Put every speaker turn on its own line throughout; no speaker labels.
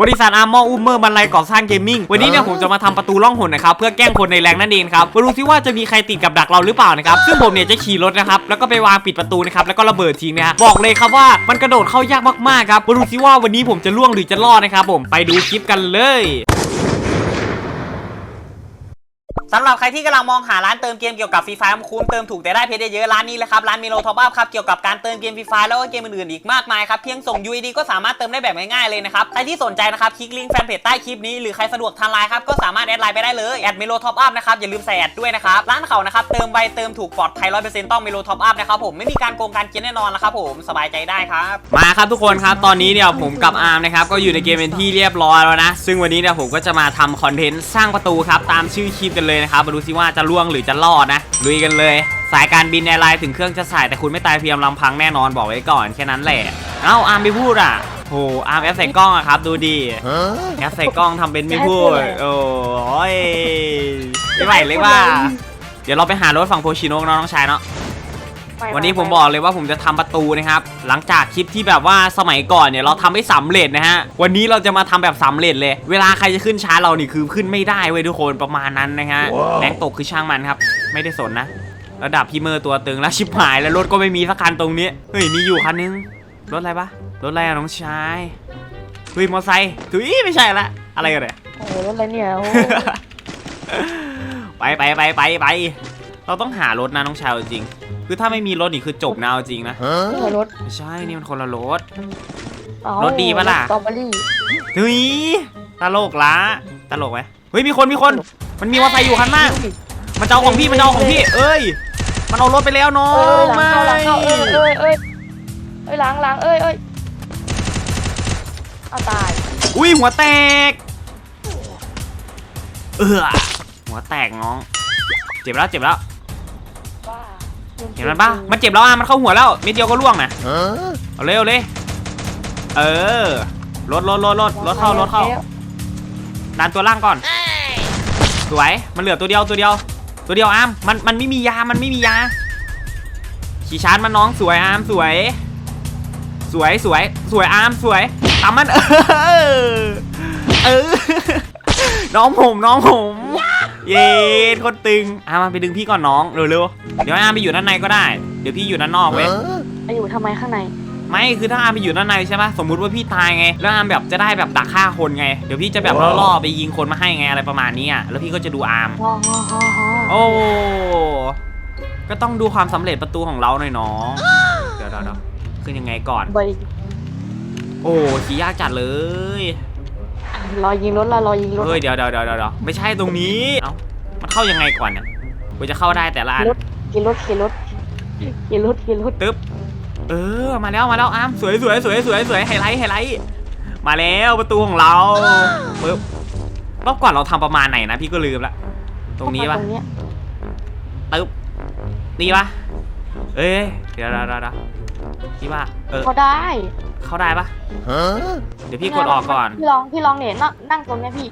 บริษัทอาร์มออุมเมอร์มันไลก่อสร้างเกมมิ่งวันนี้เนี่ยผมจะมาทำประตูล่องหนนะครับเพื่อแกล้งคนในแรงนั่นเองครับมาดูซิว่าจะมีใครติดกับดักเราหรือเปล่านะครับซึ่งผมเนี่ยจะขี่รถนะครับแล้วก็ไปวางปิดประตูนะครับแล้วก็ระเบิดทิ้งนะฮะบอกเลยครับว่ามันกระโดดเข้ายากมากๆครับมาดูซิว่าวันนี้ผมจะล่วงหรือจะรอดนะครับผมไปดูคลิปกันเลย สำหรับใครที่กำลังมองหาร้านเติมเกมเกี่ยวกับฟรีไฟคุ้มเติมถูกแต่ได้เพชรเยอะๆร้านนี้เลยครับร้านมิโลท็อปอัพครับเกี่ยวกับการเติมเกมฟรีไฟแล้วก็เกมอื่นๆอีกมากมายครับเพียงส่ง UID ก็สามารถเติมได้แบบง่ายๆเลยนะครับใครที่สนใจนะครับคลิกลิงก์แฟนเพจใต้คลิปนี้หรือใครสะดวกทางไลน์ครับก็สามารถแอดไลน์ไปได้เลยแอดมิโลท็อปอัพนะครับอย่าลืมใส่แอดด้วยนะครับร้านเขานะครับเติมไวเติมถูกปลอดภัยร้อยเปอร์เซ็นต์ต้องมิโลท็อปอัพนะครับผมไม่มีการโกงการเกณฑ์แน่นอนนะครับผมสบายใจได้ครับมาครับทุกคนครับตอนนี้เนี่ยผมกับอาร์มนะครับก็อยู่ในเกมเป็นที่เรียบร้อยแล้วนะซึ่งวันนี้เนี่ยผมก็จะมาทำคอนเทนต์สร้างประตูครับตามชื่อคลิปกันเลยนะครับมาดูซิว่าจะล่วงหรือจะรอดนะลุยกันเลย สายการบินแอร์ไลน์ถึงเครื่องจะสายแต่คุณไม่ตายเพียงลำพังแน่นอนบอกไว้ก่อนแค่นั้นแหละเอ้าอาร์มไม่พูดอะโหอาร์มแอปใส่กล้องอะครับ ดูดีแอปใส่กล้องทำเป็นไม่พูดโอ้ยไม่ไหวเลยว่า เดี๋ยวเราไปหารถฝั่งโพชิโนะเนาะน้องชายเนาะ วันนี้ผมบอกเลยว่าผมจะทำประตูนะครับ หลังจากคลิปที่แบบว่าสมัยก่อนเนี่ยเราทำไม่สำเร็จนะฮะ วันนี้เราจะมาทำแบบสำเร็จเลย เวลาใครจะขึ้นช้าเรานี่คือขึ้นไม่ได้เว้ยทุกคนประมาณนั้นนะฮะแรงตกคือช่างมันครับ ไม่ได้สนนะ ระดับพี่เมอร์ตัวตึงแล้วชิบหายแล้วรถก็ไม่มีสักคันตรงนี้ เฮ้ยมีอยู่คันนึง รถอะไรปะรถอะไรอะน้องชาย เฮ้ยมอไซค์ถุยไม่ใช่ละ อะไรกันเนี่ย
โอ้โหรถอะไรเนี่ยโอ้
ไปไปไปไปไป เราต้องหารถนะน้องชายเอาจริง คือถ้าไม่มีรถนี่คือจบนะเอาจริงนะ
ไม่ใช่รถ
ไม่ใช่ นี่มันคนละรถ
เอ้าร
ถดีปะล่ะ
สตรอเบอรี่
เฮ้ยตลกละตลกไหมเฮ้ยมีคนมีคน มันมีมอเตอร์ไซค์อยู่คันหน้ามันจะเอาของพี่มันจะเอาของพี่ เอ้ย มันเอารถไปแล้วน้อ
เอ้ย
ง
หลังเข้าหลังเข้าเอ้ยเอ้ยเอ้ยเอ้ยหลังหลังเอ้ยเอ้ยเอาตาย
อุ้ยหัวแตก เออหัวแตกน้อง เจ็บแล้วเจ็บแล้ว
ว้า
เห็นมันปะมันเจ็บแล้วอะมันเข้าหัวแล้วเม็ดเดียวก็ล่วงนะเอาเร็วเลยเออรถรถรถรถรถเข้ารถเข้าดันตัวล่างก่อนสวยมันเหลือตัวเดียวตัวเดียว ตัวเดียวอาร์มมันมันไม่มียามันไม่มียาขี่ชาร์จมันน้องสวยอาร์มสวย สวยสวยสวยอาร์มสวยตามมันเออเออน้องผมน้องผม เย้โคนตึงอาร์มมาไปดึงพี่ก่อนน้องเร็วๆเดี๋ยวอาร์มไปอยู่ด้านในก็ได้ เดี๋ยวพี่อยู่ด้านนอกเว้ย
ไปอยู่ทำไมข้างใน
ไม่คือถ้าอาร์มไปอยู่ด้านในใช่ปะสมมุติว่าพี่ตายไง แล้วอาร์มแบบจะได้แบบดักฆ่าคนไง เดี๋ยวพี่จะแบบล่อๆไปยิงคนมาให้ไงอะไรประมาณนี้อะแล้วพี่ก็จะดูอาร์ม
ฮ่อฮ่อฮ่อฮ่อ
โอ้ก็ต้องดูความสำเร็จประตูของเราหน่อยน้องเดี๋ยวเดี๋ยวเดี๋ยวขึ้นยังไงก่อน
ไป
โอ้ขี่ยากจัดเลย
รอยิงรถละรอยิงรถ
เฮ้ยเดี๋ยวเดี๋ยวเดี๋ยวเดี๋ยวไม่ใช่ตรงนี้เอ้ามันเข้ายังไงก่อนเนี่ยกูจะเข้าได้แต่ละอัน
รถ กินรถกินรถกินรถกินรถ
ตึ๊บเออมาแล้วมาแล้วอาร์มสวยสวยสวยสวยสวยไฮไลท์ไฮไลท์มาแล้วประตูของเราปึ๊บรอบก่อนเราทำประมาณไหนนะพี่ก็ลืมละตรงนี้ปะ
ตรงเนี้ย
ตึ๊บนี่ปะเอ้ยเดี๋ยวเดี๋ยวเดี๋ยวเดี๋ยว พี่ว่าเออ
ก็ได้
เข้าได้ปะเดี๋ยวพี่กดออกก่อน
พี่ลองพี่ลองเนี่ยนั่งนั่งตรงเนี้ยพี่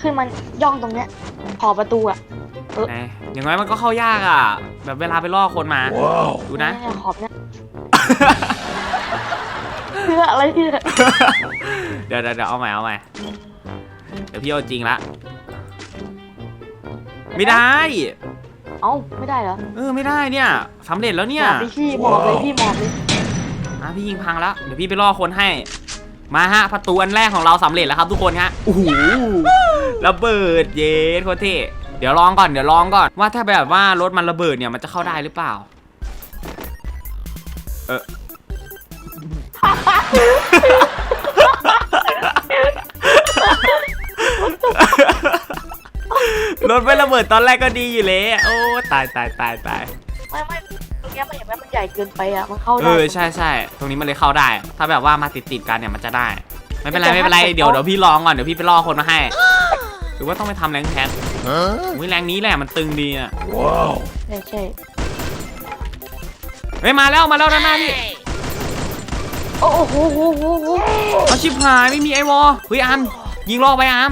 ขึ้นมันย่องตรงเนี้ย ขอบประตูอะ
ไหนอย่างน้อยมันก็เข้ายากอะ แบบเวลาไปล่อคนมา ดูนะ
เยขอบเนี้ยเพื่ออะไรเนี่ย
เดี๋ยวเดี๋ยวเดี๋ยวเอาใหม่เอาใหม่ เดี๋ยวพี่เอาจริงละ ไม่ได้
เอ้าไม่ได้เหรอ
เออไม่ได้เนี่ยสำเร็จแล้วเนี่ย
หมอบไปพี่หมอบเลยพี่หมอบเลย
อะพี่ยิงพังแล้วเดี๋ยวพี่ไปล่อคนให้ มาฮะประตูอันแรกของเราสำเร็จแล้วครับทุกคนฮะโอ้โหระเบิดเย็ดโคตรเท่เดี๋ยวลองก่อนเดี๋ยวลองก่อนว่าถ้าแบบว่ารถมันระเบิดเนี่ยมันจะเข้าได้หรือเปล่า เออ รถไม่ระเบิดตอนแรกก็ดีอยู่เลยโอ้ตายตายตายตาย
ไม่ไม่ตรงเนี้ยมันอย่างนั้นมันใหญ่เกินไปอะมันเข้า
เอ
ได้
อใช่ใช่ตรงนี้มันเลยเข้าได้ ถ้าแบบว่ามาติดติดๆกันเนี่ยมันจะได้ ไม่เป็นไร
แต่
ไม่เป็นไร
ถ้าเกิด
เดี๋ยว
เขา
เดี๋ยวพี่ลองก่อนเดี๋ยวพี่ไปล่อคนมาให้ หรือว่าต้องไปทำแรงแคสอุ้ยแรงนี้แหละมันตึงดีอะ
ใช่ใช่
เฮ้ยมาแล้วมาแล้วด้านหน้าพี่
โอ้โหโอ้โหโอ้โห
เอาชิบหายไม่มีไอวอลเฮ้ยอาร์มยิงล่อไปอาร์ม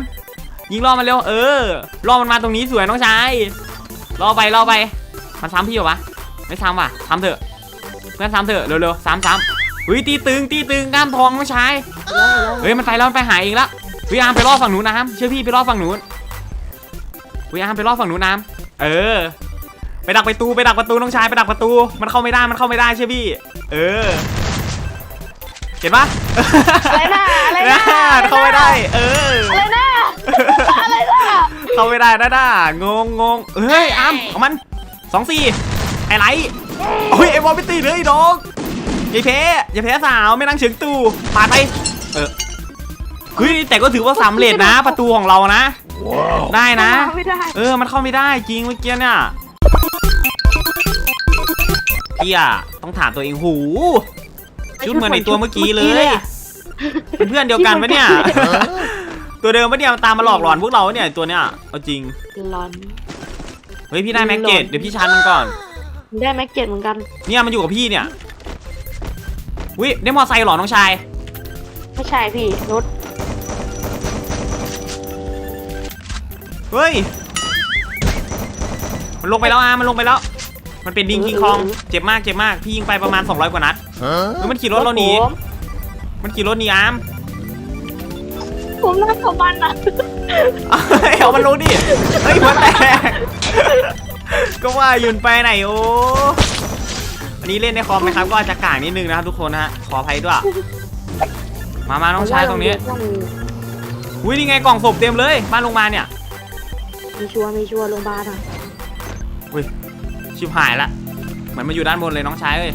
ยิงล่อมันเร็ว เออล่อมันมาตรงนี้สวยน้องชายล่อไปล่อไป มันซ้ำพี่เหรอวะ ไม่ซ้ำว่ะซ้ำเถอะเพื่อนซ้ำเถอะเร็วๆซ้ำซ้ำเฮ้ยตีตึงตีตึงกล้ามทองน้องชาย
แล้วแล้ว
เฮ้ยมันไปแล้วมันไปหาเองละวิอาร์มไปรอฝั่งนู้นน้ำเชื่อพี่ไปรอฝั่งนู้นวิอาร์มไปรอฝั่งนู้นน้ำเออ ไปดักประตูไปดักประตูน้องชายไปดักประตู มันเข้าไม่ได้มันเข้าไม่ได้เชื่อพี่ เออเห็นปะ
อะไรน่ะอะไรน่ะ
เข้าไม่ได้ เออ
อะไรน่ะอะไรน่ะ
เข้าไม่ได้นะน่างงงงเฮ้ยอาร์มของมันสองสี่ไฮไลท์โอ้ยไอ้บอลไปตีเลยน้องอย่าแพ้อย่าแพ้สาวไม่นั่งเฉิงตู่ปาดไปเออเฮ้ยแต่ก็ถือว่าสำเร็จนะ ประตูของเรานะ ได้นะ
ไม่ได้
เออมันเข้าไม่ได้จริงเมื่อกี้เนี่ยพี่อะต้องถามตัวเองหูชุดเหมือนในตัวเมื่อกี้เลยเป็นเพื่อนเดียวกันปะเนี่ย ตัวเดิมปะเนี่ยมันตามมาหลอกหลอนพวกเราปะเนี่ยตัวเนี้ยเอาจริง
ร้อน
เฮ้ยพี่ได้แม็กเกตเดี๋ยวพี่ชาร์จมันก่อน
ได้แม็กเก็ตเหมือนกัน
เนี่ยมันอยู่กับพี่เนี่ยวิได้มอไซค์เหรอน้องชาย
ไม่ใช่พี่รถ
เฮ้ยมันลงไปแล้วอะมันลงไปแล้ว มันเป็นดิงคิงคองเจ็บมากเจ็บมากพี่ยิงไปประมาณ 200 กว่านัดเฮ้ยมันขี่รถเราหนี
ผม
มันขี่รถหนีอาร์ม
ผมรักของมันนะ
เฮ้ยเอามันลงดิ เฮ้ยหัวแตก ก็ว่าหยุนไปไหนโอ้อันนี้เล่นในคอมนะครับ ก็อาจจะก่างนิดนึงนะครับทุกคนนะฮะ ขออภัยด้วย มามาน้องชายตรงนี้
ต้องมี
อุ้ยนี่ไงกล่องศพเต็มเลย บ้านลงมาเนี่ย
มีชัวร์มีชัวร์โรงพยาบาลอะ
ชิบหายละ เหมือนมาอยู่ด้านบนเลยน้องชายเอ้ย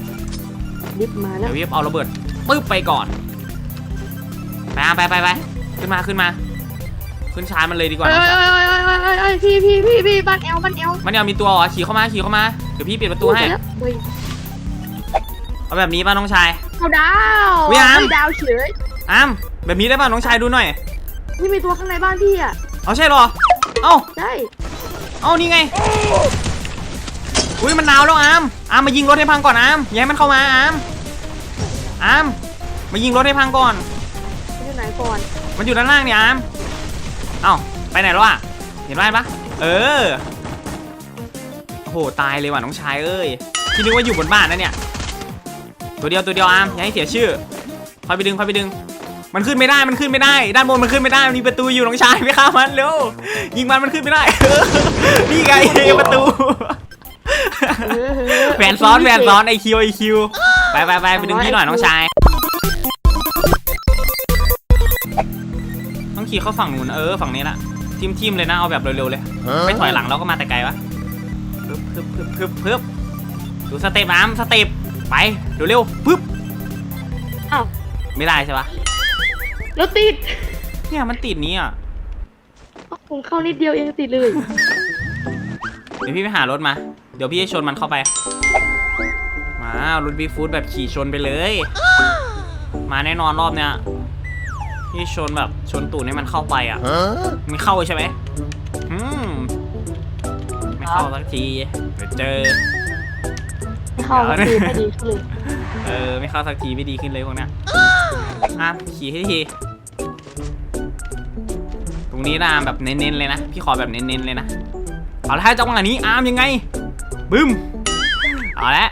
รีบมาแล้
เดี๋
ว
ยวพี่เอาระเบิดปึ๊บไปก่อน ไปอะไปไปไป ขึ้นมาขึ้นมา ขึ้นชาร์จมันเลยดีกว่า
เอ้
น้อง
ย
ชาย
เอ้ยเอ้ยเอ้ยเอ้ยเอ้ยพี่พี่พี่พี่บ้านเอลบ้านเอล
มันเนี่ยมีตัวเหรอขี่เข้ามาขี่เข้ามาเดี๋ยวพี่ปิดประตูให้
เฮ้ย
เอาแบบนี้ป่ะน้องชาย
เอาดาว
วิอาม
เฮ้ยดาวเฉย
อ้ามแบบนี้ได้ป่ะน้องชายดูหน่อย
นี่มีตัวข้างในบ้านพี่อะ
เอาใช่เหรอ เอ้า
ใช่
เอ้านี่ไงอุ้ยมันหนาวแล้วอามอามมายิงรถให้พังก่อนอามอย่าให้มันเข้ามาอามอามมายิงรถให้พังก่อน
มันอยู่ไหนก่อน
มันอยู่ด้านล่างเนี่ยอามเอ้าไปไหนแล้วอะเห็นไหมปะเออโอ้โหตายเลยว่ะน้องชายเอ้ยพี่นึกว่าอยู่บนบ้านนะเนี่ย ตัวเดียวตัวเดียวอามอย่าให้เสียชื่อคอยไปดึงคอยไปดึง มันขึ้นไม่ได้มันขึ้นไม่ได้ ด้านบนมันขึ้นไม่ได้มันมีประตูอยู่น้องชายไม่ฆ่ามันเร็วยิงมันมันขึ้นไม่ได้นี่ไงประตู
เออเออ
แหวนซ้อนแหวนซ้อนไอคิวไอคิวไปไปไปไปดึงพี่หน่อยน้องชาย ขี่เข้าฝั่งนู้นเออฝั่งนี้ละทิมทิมเลยนะเอาแบบเร็วๆเลยไม่ถอยหลังเราก็มาแต่ไกลวะพึบพึบพึบพึบพึบดูสเต็ปน้ำสเต็ปไปเร็วๆปึ๊บ
อ้าว
ไม่ได้ใช่ปะ
รถติด
เนี่ยมันติดนี้อะ
ผมเข้านิดเดียวเองติดเลย
เดี๋ยวพี่ไปหารถมา เดี๋ยวพี่จะชนมันเข้าไป มารถบีฟูดแบบขี่ชนไปเลย มาแน่นอนรอบเนี้ย พี่ชนแบบชนตูดให้มันเข้าไปอะไม่เข้าใช่ไหมอืมไม่เข้าสักทีเดี๋ยวเจอ
ไม่เข้าก็คือไม่ดีขึ้นเลย
เออไม่เข้าสักทีไม่ดีขึ้นเลยพวกเนี้ยอะขี่ให้ทีตรงนี้นะแบบเน้นๆเลยนะพี่ขอแบบเน้นๆเลยนะเอาละถ้าจังหวะนี้อาร์มยังไงบึ้มเอาละ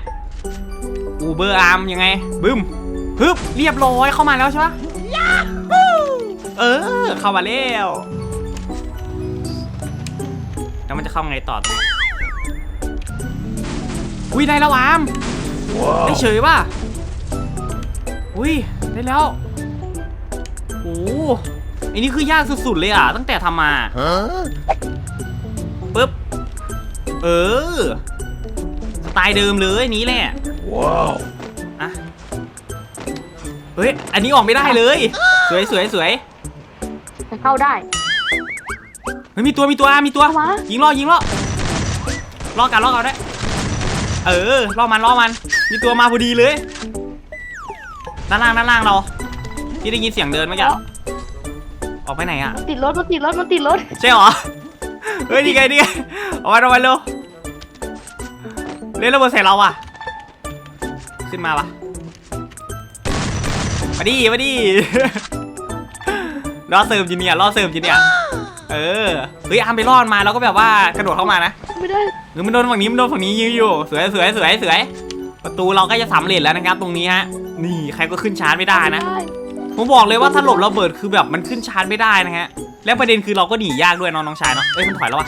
อูเบอร์อาร์มยังไงบึ้มฮึบเรียบร้อยเข้ามาแล้วใช่ปะ เออ เข้ามาแล้วแล้วมันจะเข้าไงต่อตรงนี้อุ้ยได้แล้วอาร์มได้เฉยป่ะอุ้ยได้แล้วโอ้อันนี้คือยากสุดๆเลยอะ ตั้งแต่ทำมาปึ๊บ เออ สไตล์เดิมเลยนี้แหละ ว้าว อะ เฮ้ย อันนี้ออกไม่ได้เลย สวยสวยสวย
แต่ เข้าได้
เฮ้ยมีตัวมีตัวมีตัว
วะ
ยิงล่อยิงล่อล่อกันล่อกันได้เออล่อมันล่อมัน มีตัวมาพอดีเลยด้านล่างด้านล่างเราที่ได้ยินเสียงเดินเมื่อกี้ออกไปไหนอะ
มันติดรถมันติดรถมันติดรถ
ใช่เหรอ เฮ้ยนี่ไงนี่ไงเอามาเอามาเร็วเล่นระเบิดใส่เราอะ ขึ้นมาปะมาดิมาดิ รอเสิร์ฟอยู่เนี่ยรอเสิร์ฟอยู่เนี่ยเออเฮ้ยอามไปรอดมาแล้วก็แบบว่ากระโดดเข้ามานะ
ไม่ได้
หรือมันโดนฝั่งนี้มันโดนฝั่งนี้ยิงอยู่สวยสวยสวยสวยประตูเราก็จะสำเร็จแล้วนะครับ ตรงนี้ฮะนี่ใครก็ขึ้นชาร์จไม่ได้นะ
ม่
ผมบอกเลยว่าถ้าหลบระเบิดคือแบบมันขึ้นชาร์จไม่ได้นะฮะแล้วประเด็นคือเราก็หนียากด้วยน้องน้องชายเนาะเอ้ยมันถอยแล้ววะ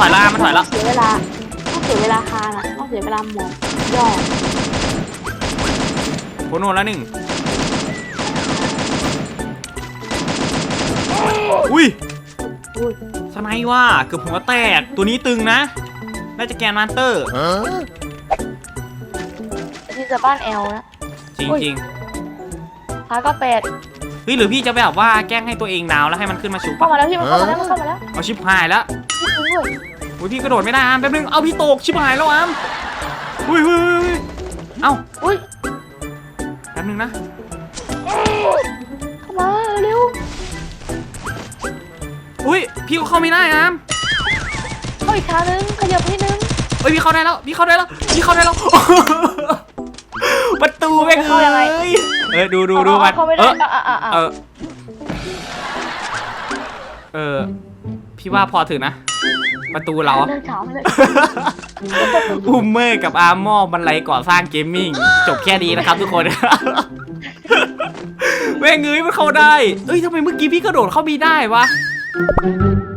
ถอยละมันถอยละ
เสียเวลาต้องเสียเวลาคานอะต้องเสียเวลาหมอบย่อ
โคโนแล้วหนึ่ง อุ้ย
อุ้ย
สไนด์ว่าเกือบหัวแตกตัวนี้ตึงนะน่าจะแกนมาสเตอร์
นี่จะบ้านแอลนะ
จริง
อุ้ย
จริง
ขาก็แปด
ๆเฮ้ยหรือพี่จะแบบว่าแกล้งให้ตัวเองดาวแล้วให้มันขึ้นมาชุบ
เข้า
ปะ
มาแล้วพี่มันเข้ามาแล้วมันเข้ามาแล้ว
เอาชิบหายแล้ว
พี่จริงด้วย
อุ้ยพี่กระโดดไม่ได้อามแป๊บนึงเอาพี่ตกชิบหายแล้วอามอุ้ยอุ้ยอุ้ยอุ้ยเอ้า
อุ้ย
แป๊บนึงนะ อุ้ยพี่ก็เข้าไม่ได้อาม
เข้าอีกทางนึงขยับนิดนึง
เอ้ยพี่เข้าได้แล้วพี่เข้าได้แล้วพี่เข้าได้แล้ว ประตูแม่ง
เข้ายังไง
เอ้ยเออดูดูดู
เอา
มัน
เข้าไม่
เอ
ได้
อ
อะอะอะ
เออเออพี่ว่าพอถึงนะ ประตูเราอะ
เลิกถามเลย
อุ้มเมอร์กับอาร์มอร์บันไลก่อสร้างเกมมิ่ง จบแค่นี้นะครับทุกคน แม่งเอ้ยมันเข้าได้ เอ้ยทำไมเมื่อกี้พี่กระโดดเข้ามีได้วะ Thank you.